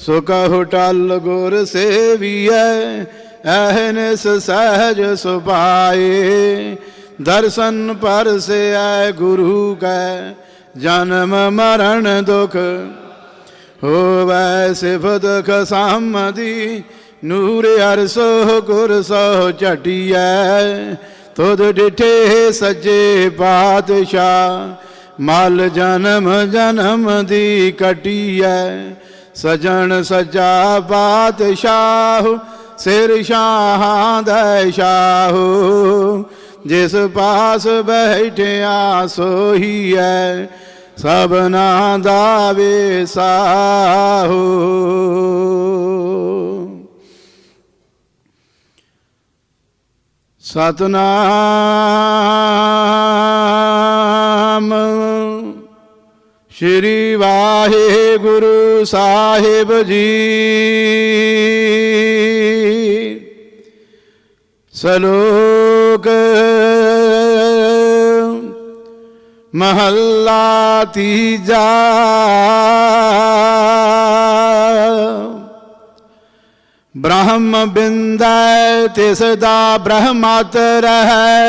ਸੋ ਟਲ ਗੁਰ ਸੇਵੀਐ ਐਹਨਿਸ ਸਹਿਜ ਸੁਭਾਏ। ਦਰਸ਼ਨ ਪਰਸੈ ਗੁਰੂ ਕੈ, ਜਨਮ ਮਰਨ ਦੁਖ ਹੋਵੈ ਸਿਫਤ ਖਸਮਦੀ। ਨੂਰ ਅਰਸੋ ਗੁਰ ਸੋ ਝਟਿਐ, ਤੁਧ ਡਿਠੇ ਸੱਜੇ ਪਾਤਸ਼ਾਹ। ਮਲ ਜਨਮ ਜਨਮ ਦੀ ਕਟਿਐ ਸਜਣ ਸਜਾ ਪਾਤਸ਼ਾਹ ਸਿਰ ਸ਼ਾਹਾਂ ਦਾ ਸ਼ਾਹੂ। ਜਿਸ ਪਾਸ ਬੈਠਿਆ ਸੋਹੀ ਹੈ ਸਭਨਾ ਦਾ ਵੇਸਾਹੂ। ਸਤਨਾਮ ਸ਼੍ਰੀ ਵਾਹਿਗੁਰੂ। ਸਾਹਿਬ ਜੀ। ਸਲੋਕ ਮਹੱਲਾ ਤੀਜਾ। ਬ੍ਰਹਮ ਬਿੰਦੈ ਤਿਸ ਦਾ ਬ੍ਰਹਮਤ ਰਹੈ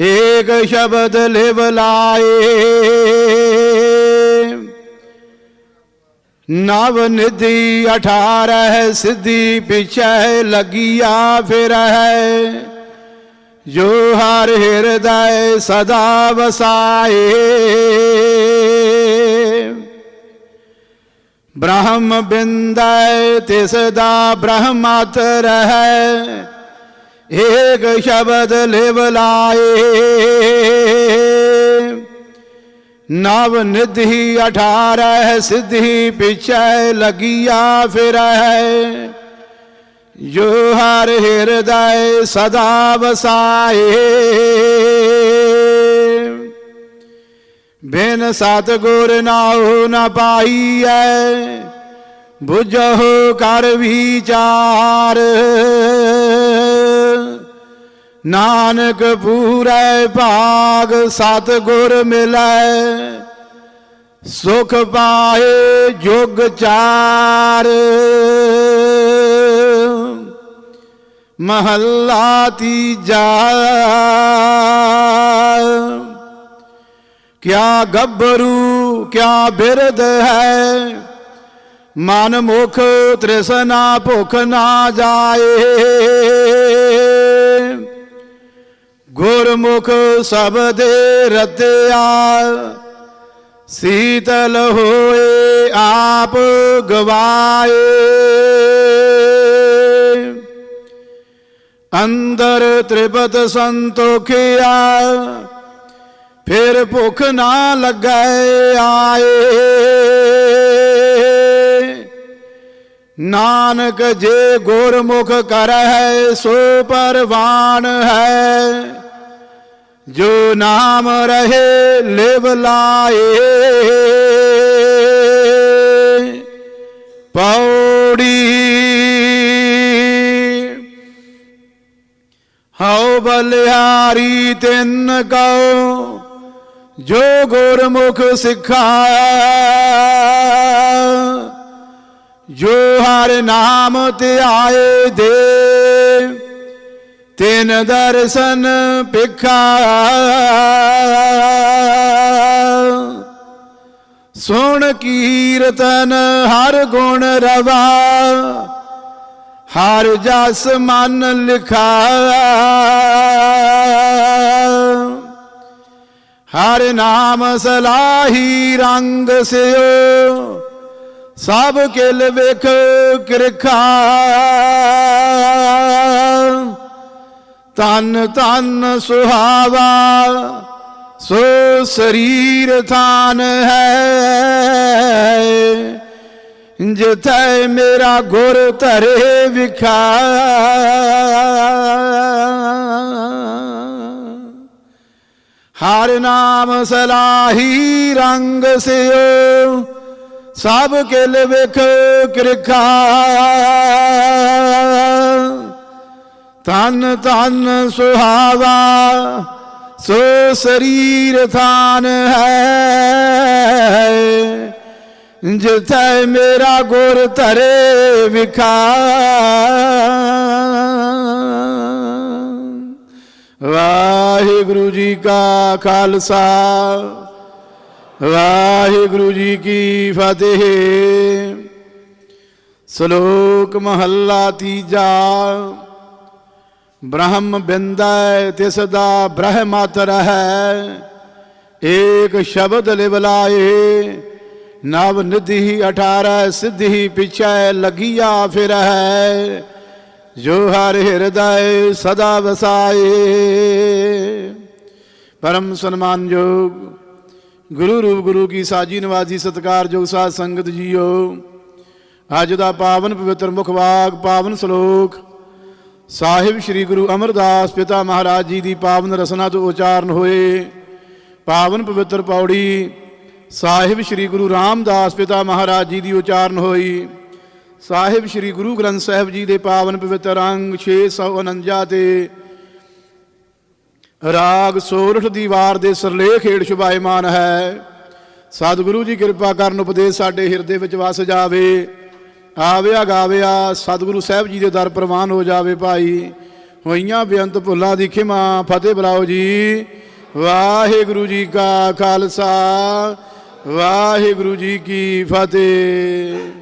ਏਕ ਸ਼ਬਦ ਲਿਵ ਲਾਏ। ਨਵ ਨਿਧੀ 18 ਸਿੱਧੀ ਪਿਛੈ ਲਗੀਆ ਫਿਰ ਹੈ ਜੋ ਹਰ ਹਿਰਦੈ ਸਦਾ ਵਸਾਏ। ਬ੍ਰਹਮ ਬਿੰਦੈ ਤਿਸ ਦਾ ਬ੍ਰਹਮਤ ਰਹੈ। ਏਕ ਸ਼ਬਦ ਲਿਵ ਲਾਏ। ਨਵ ਨਿਧੀ 18 ਸਿੱਧੀ ਪਿਛੈ ਲਗੀਆ ਫਿਰ ਜੋ ਹਰ ਹਿਰਦੈ ਸਦਾ ਵਸਾਏ। ਬਿਨ ਸਤਗੁਰ ਨਾਉ ਨ ਪਾਈਐ। ਬੁਝਹੁ ਕਰ ਵਿਚਾਰ। ਨਾਨਕ ਪੂਰੈ ਭਾਗ ਸਤਗੁਰ ਮਿਲੈ, ਸੁਖ ਪਾਏ ਜੁਗ ਚਾਰ। ਮਹੱਲਾ ਤੀਜਾ। ਕਿਆ ਗੱਭਰੂ, ਕਿਆ ਬਿਰਦ ਹੈ, ਮਨ ਮੁਖ ਤ੍ਰਿਸ਼ਨਾ ਭੁਖ ਨਾ ਜਾਏ। ਗੁਰਮੁਖ ਸਬਦੇ ਰਤਿਆ। ਸੀਤਲ ਹੋਏ ਆਪ ਗਵਾਏ। ਅੰਦਰ ਤ੍ਰਿਪਤ ਸੰਤੋਖਿਆ, ਫਿਰ ਭੁਖ ਨਾ ਲੱਗੈ ਆਏ। ਨਾਨਕ ਜੇ ਗੁਰਮੁਖ ਕਰਹਿ, ਸੋ ਪਰਵਾਨ ਹੈ। ਜੋ ਨਾਮ ਰਹੇ ਲਿਵ ਲਾਏ। ਪੌੜੀ ਹਉ ਬਲਿਹਾਰੀ ਤਿੰਨ ਕਉ ਜੋ ਗੁਰਮੁਖ ਸਿਖਾਇਆ। ਜੋ ਹਰ ਨਾਮ ਧਿਆਏ ਦੇ ਤਿਨ ਦਰਸ਼ਨ ਪਿਖਾ ਸੁਣ ਕੀਰਤਨ ਹਰ ਗੁਣ ਰਵਾ। ਹਰ ਜਸ ਮਨ ਲਿਖਾ। ਹਰ ਨਾਮ ਸਲਾਹੀ ਰੰਗ ਸਿਓ। ਸਭ ਕਿਲ ਵੇਖ ਕਿਰਖਾ। ਤਨ ਤਨ ਸੁਹਾਵਾ, ਸੋ ਸਰੀਰ ਥਾਨ ਹੈ। ਜਿਥੈ ਮੇਰਾ ਗੁਰ ਧਰੇ ਵਿਖਾ। ਹਰ ਨਾਮ ਸਲਾਹੀ ਰੰਗ ਸਿਓ, ਸਭ ਕਿਲ ਵੇਖ ਕਿਰਖਾ। ਤਨ ਤਨ ਸੁਹਾਵਾ ਸੋ ਸਰੀਰ ਥਾਨ ਹੈ ਜਿਥੈ ਮੇਰਾ ਗੁਰ ਧਰੇ ਵਿਖਾ ਵਾਹਿਗੁਰੂ ਜੀ ਕਾ ਖਾਲਸਾ ਵਾਹਿਗੁਰੂ ਜੀ ਕੀ ਫਤਿਹ ਸ਼ਲੋਕ ਮਹੱਲਾ ਤੀਜਾ ਬ੍ਰਹਮ ਬਿੰਦੈ ਤਿਸ ਦਾ ਬ੍ਰਹਮਤਰ ਹੈ ਏਕ ਸ਼ਬਦ ਲਿਵ ਲਾਏ ਨਵ ਨਿਧੀ 18 ਸਿੱਧੀ ਪਿਛੈ ਲਗੀਆ ਫਿਰ ਹੈ ਜੋ ਹਰ ਹਿਰਦੈ ਸਦਾ ਵਸਾਏ ਪਰਮ ਸਨਮਾਨਯੋਗ ਗੁਰੂ ਰੂਪ ਗੁਰੂ ਕੀ ਸਾਜੀ ਨਵਾਜੀ ਸਤਕਾਰਯੋਗ ਸਾਧ ਸੰਗਤ ਜੀਓ ਅੱਜ ਦਾ ਪਾਵਨ ਪਵਿੱਤਰ ਮੁਖ ਵਾਕ ਪਾਵਨ ਸ਼ਲੋਕ ਸਾਹਿਬ ਸ੍ਰੀ ਗੁਰੂ ਅਮਰਦਾਸ ਪਿਤਾ ਮਹਾਰਾਜ ਜੀ ਦੀ ਪਾਵਨ ਰਸਨਾ ਤੋਂ ਉਚਾਰਨ ਹੋਏ, ਪਾਵਨ ਪਵਿੱਤਰ ਪੌੜੀ, ਸਾਹਿਬ ਸ੍ਰੀ ਗੁਰੂ ਰਾਮਦਾਸ ਪਿਤਾ ਮਹਾਰਾਜ ਜੀ ਦੀ ਉਚਾਰਨ ਹੋਈ। ਸਾਹਿਬ ਸ੍ਰੀ ਗੁਰੂ ਗ੍ਰੰਥ ਸਾਹਿਬ ਜੀ ਦੇ ਪਾਵਨ ਪਵਿੱਤਰ ਅੰਗ 649 ਤੇ ਰਾਗ ਸੋਰਠ ਦੀ ਵਾਰ ਦੇ ਸਰਲੇਖ ਹੇਠ ਸ਼ੁਭਾਇਮਾਨ ਹੈ। ਸਤਿਗੁਰੂ ਜੀ ਕਿਰਪਾ ਕਰਨ ਉਪਦੇਸ਼ ਸਾਡੇ ਹਿਰਦੇ ਵਿੱਚ ਵਸ ਜਾਵੇ। ਆਵਿਆ ਗਾਵਿਆ, ਸਤਿਗੁਰੂ ਸਾਹਿਬ ਜੀ ਦੇ ਦਰ ਪ੍ਰਵਾਨ ਹੋ ਜਾਵੇ ਭਾਈ। ਹੋਈਆਂ ਬੇਅੰਤ ਭੁੱਲਾਂ ਦੀ ਖਿਮਾ, ਫਤਿਹ ਬੁਲਾਓ ਜੀ। ਵਾਹਿਗੁਰੂ ਜੀ ਕਾ ਖਾਲਸਾ, ਵਾਹਿਗੁਰੂ ਜੀ ਕੀ ਫਤਿਹ।